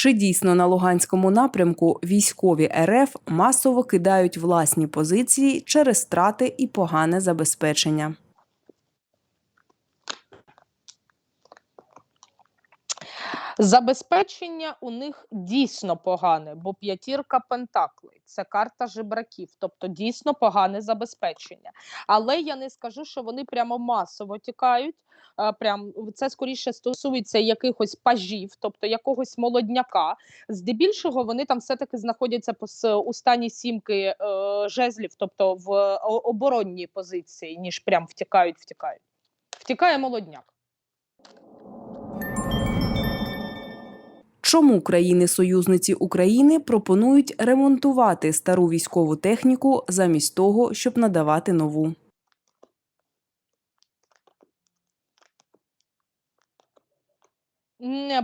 Чи дійсно на Луганському напрямку військові РФ масово кидають власні позиції через страти і погане забезпечення? Забезпечення у них дійсно погане, бо п'ятірка пентаклей це карта жебраків, тобто дійсно погане забезпечення. Але я не скажу, що вони прямо масово тікають. Прям це скоріше стосується якихось пажів, тобто якогось молодняка. Здебільшого вони там все-таки знаходяться у стані сімки е, жезлів, тобто в оборонній позиції, ніж прям втікають, втікають. Втікає молодняк. Чому країни-союзниці України пропонують ремонтувати стару військову техніку замість того, щоб надавати нову?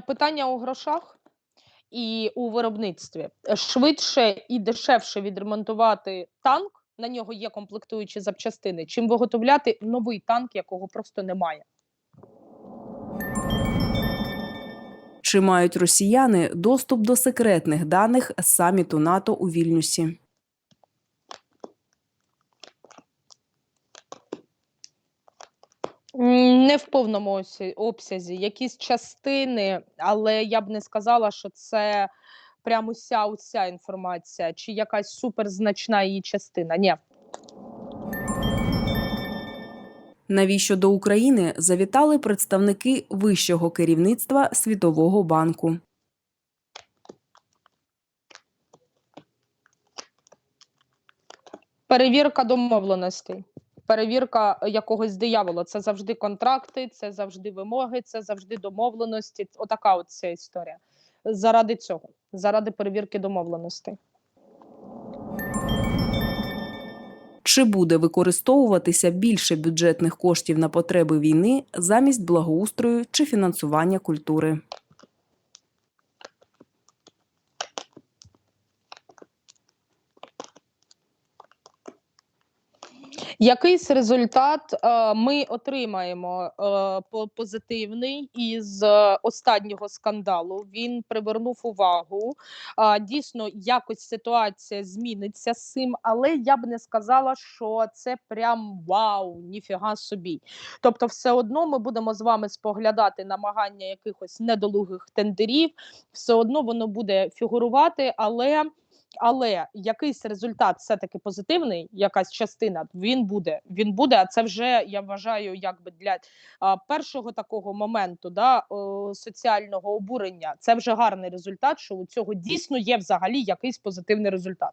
Питання у грошах і у виробництві. Швидше і дешевше відремонтувати танк, на нього є комплектуючі запчастини, чим виготовляти новий танк, якого просто немає. Чи мають росіяни доступ до секретних даних саміту НАТО у Вільнюсі? Не в повному обсязі, якісь частини, але я б не сказала, що це прямо уся уся інформація, чи якась суперзначна її частина. Ні. Навіщо до України завітали представники вищого керівництва Світового банку? Перевірка домовленостей, перевірка якогось диявола. Це завжди контракти, це завжди вимоги, це завжди домовленості. Отака от ця історія. Заради цього, заради перевірки домовленостей. Чи буде використовуватися більше бюджетних коштів на потреби війни замість благоустрою чи фінансування культури? Якийсь результат е, ми отримаємо е, по- позитивний із е, останнього скандалу. Він привернув увагу. Дійсно, якось ситуація зміниться з цим, але я б не сказала, що це прям вау, ніфіга собі. Тобто, все одно ми будемо з вами споглядати намагання якихось недолугих тендерів, все одно воно буде фігурувати, але. Але якийсь результат все-таки позитивний, якась частина, він буде. Він буде. А це вже я вважаю, якби для а, першого такого моменту, да, о, соціального обурення. Це вже гарний результат, що у цього дійсно є взагалі якийсь позитивний результат.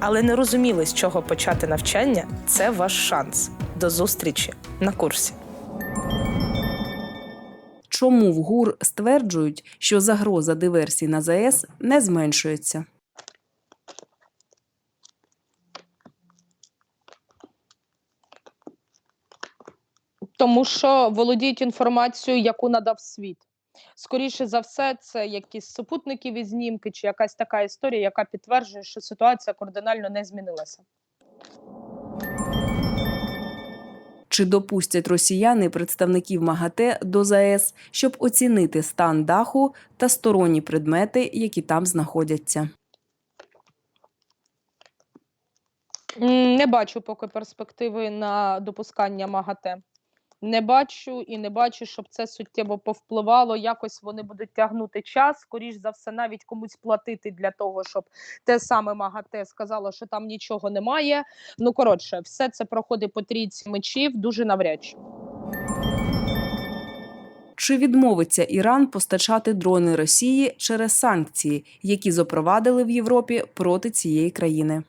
але не розуміли, з чого почати навчання, це ваш шанс. До зустрічі на курсі. Чому в ГУР стверджують, що загроза диверсій на ЗАЕС не зменшується? Тому що володіють інформацією, яку надав світ. Скоріше за все, це якісь супутникові знімки чи якась така історія, яка підтверджує, що ситуація кардинально не змінилася. Чи допустять росіяни представників МАГАТЕ до ЗАЕС, щоб оцінити стан даху та сторонні предмети, які там знаходяться? Не бачу поки перспективи на допускання МАГАТЕ. Не бачу і не бачу, щоб це суттєво повпливало. Якось вони будуть тягнути час. Скоріш за все, навіть комусь платити для того, щоб те саме МАГАТЕ сказало, що там нічого немає. Ну коротше, все це проходить по трійці мечів дуже навряд чи. Чи відмовиться Іран постачати дрони Росії через санкції, які запровадили в Європі проти цієї країни?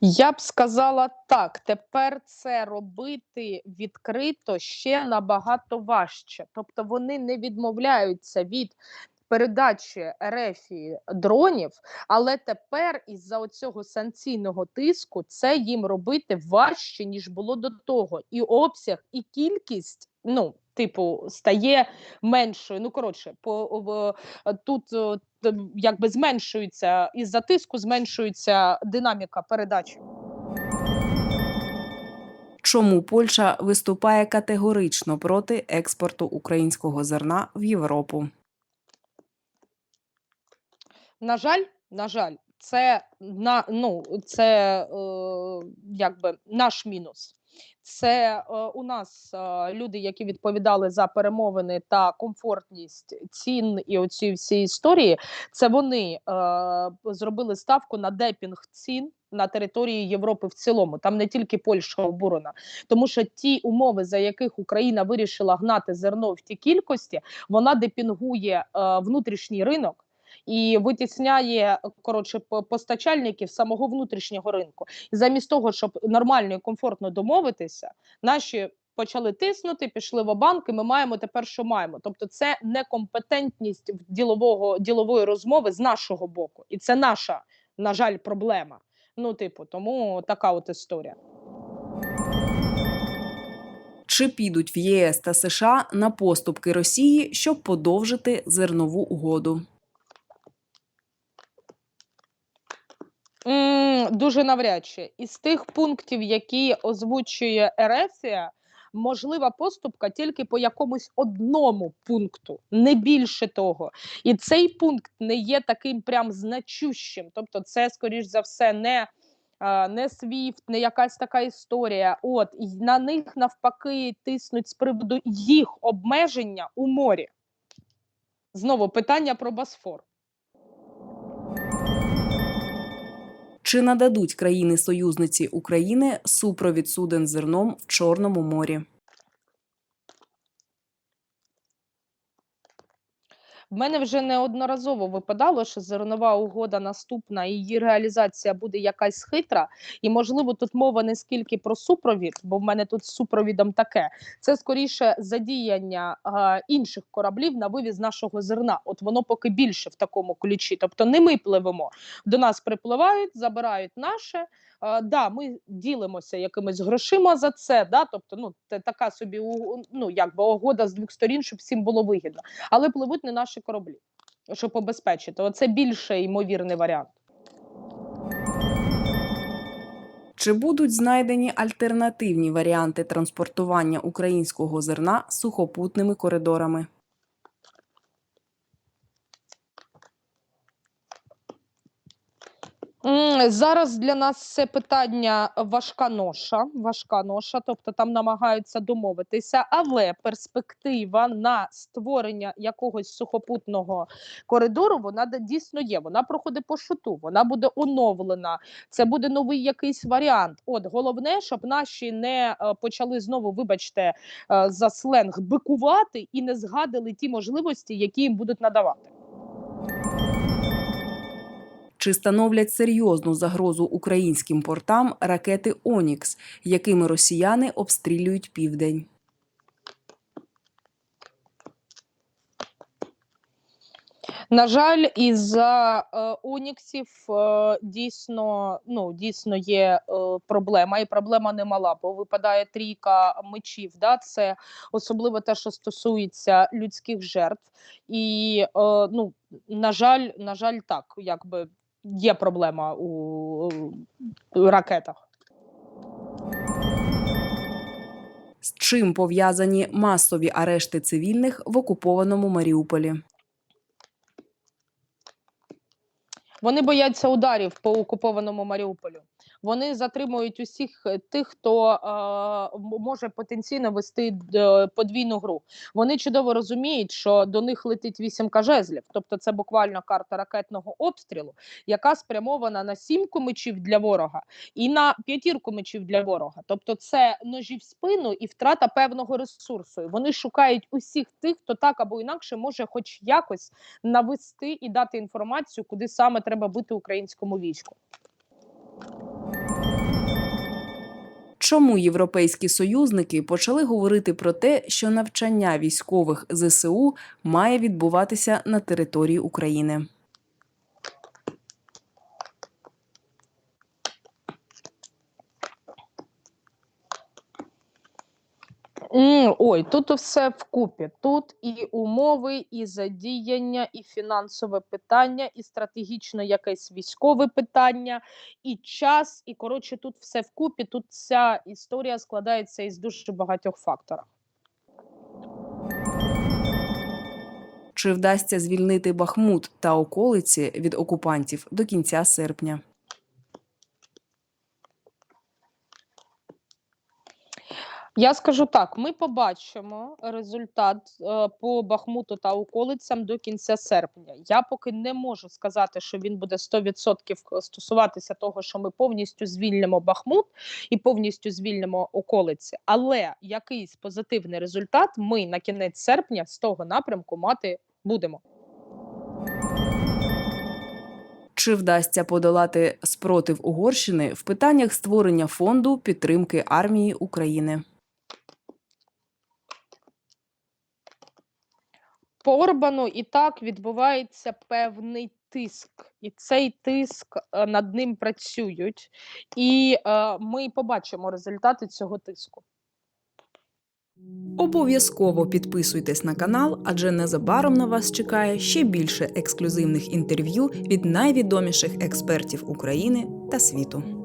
Я б сказала так, тепер це робити відкрито ще набагато важче. Тобто вони не відмовляються від передачі рефі дронів, але тепер із-за оцього санкційного тиску це їм робити важче, ніж було до того. І обсяг, і кількість, ну, типу, стає меншою. Ну, коротше, по в, тут е, якби зменшується із-за тиску, зменшується динаміка передачі. Чому Польща виступає категорично проти експорту українського зерна в Європу? На жаль, на жаль, це на ну це е, якби наш мінус. Це е, у нас е, люди, які відповідали за перемовини та комфортність цін і оці всі історії. Це вони е, зробили ставку на депінг цін на території Європи в цілому. Там не тільки Польща обурена, тому що ті умови, за яких Україна вирішила гнати зерно в ті кількості, вона депінгує е, внутрішній ринок і витісняє коротше постачальників самого внутрішнього ринку. І замість того, щоб нормально і комфортно домовитися, наші почали тиснути, пішли в банки. Ми маємо тепер, що маємо. Тобто, це некомпетентність ділового ділової розмови з нашого боку, і це наша, на жаль, проблема. Ну, типу, тому така от історія. Чи підуть в ЄС та США на поступки Росії, щоб подовжити зернову угоду? Дуже навряд чи із тих пунктів, які озвучує Ерефія, можлива поступка тільки по якомусь одному пункту, не більше того. І цей пункт не є таким прям значущим. Тобто, це, скоріш за все, не. Не SWIFT, не якась така історія. От і на них навпаки тиснуть з приводу їх обмеження у морі. Знову питання про Босфор. Чи нададуть країни-союзниці України супровід суден зерном в Чорному морі? В мене вже неодноразово випадало, що зернова угода наступна, її реалізація буде якась хитра. І можливо, тут мова не скільки про супровід, бо в мене тут з супровідом таке. Це скоріше задіяння е, інших кораблів на вивіз нашого зерна. От воно поки більше в такому ключі. Тобто не ми пливемо. До нас припливають, забирають наше. Да, ми ділимося якимись грошима за це. Да? Тобто, ну це така собі ну, якби угода з двох сторін, щоб всім було вигідно але пливуть не наші кораблі, щоб обезпечити. Оце більше ймовірний варіант. Чи будуть знайдені альтернативні варіанти транспортування українського зерна сухопутними коридорами? Зараз для нас це питання важка ноша, важка ноша, тобто там намагаються домовитися, але перспектива на створення якогось сухопутного коридору вона дійсно є. Вона проходить по шуту, вона буде оновлена. Це буде новий якийсь варіант. От головне, щоб наші не е, почали знову, вибачте, е, за сленг бикувати і не згадали ті можливості, які їм будуть надавати. Чи становлять серйозну загрозу українським портам ракети Онікс, якими росіяни обстрілюють південь? На жаль, із-за е, Уніксів е, дійсно, ну, дійсно є е, проблема, і проблема немала, бо випадає трійка мечів. Да? Це особливо те, що стосується людських жертв. І ну, на жаль, на жаль, так, якби є проблема у, у ракетах. З чим пов'язані масові арешти цивільних в окупованому Маріуполі? Вони бояться ударів по окупованому Маріуполю. Вони затримують усіх е, тих, хто може потенційно вести е, подвійну гру. Вони чудово розуміють, що до них летить вісімка жезлів, тобто це буквально карта ракетного обстрілу, яка спрямована на сімку мечів для ворога і на п'ятірку мечів для ворога. Тобто, це ножі в спину і втрата певного ресурсу. Вони шукають усіх тих, хто так або інакше може, хоч якось навести і дати інформацію, куди саме треба бути українському війську. Чому європейські союзники почали говорити про те, що навчання військових ЗСУ має відбуватися на території України? Ой, тут все вкупі. Тут і умови, і задіяння, і фінансове питання, і стратегічно якесь військове питання, і час. І коротше, тут все вкупі. Тут ця історія складається із дуже багатьох факторів. Чи вдасться звільнити Бахмут та околиці від окупантів до кінця серпня? Я скажу так: ми побачимо результат е, по Бахмуту та околицям до кінця серпня. Я поки не можу сказати, що він буде 100% стосуватися того, що ми повністю звільнимо Бахмут і повністю звільнимо околиці. Але якийсь позитивний результат ми на кінець серпня з того напрямку мати будемо. Чи вдасться подолати спротив Угорщини в питаннях створення фонду підтримки армії України? По Орбану і так відбувається певний тиск, і цей тиск е, над ним працюють, і е, ми побачимо результати цього тиску. Обов'язково підписуйтесь на канал, адже незабаром на вас чекає ще більше ексклюзивних інтерв'ю від найвідоміших експертів України та світу.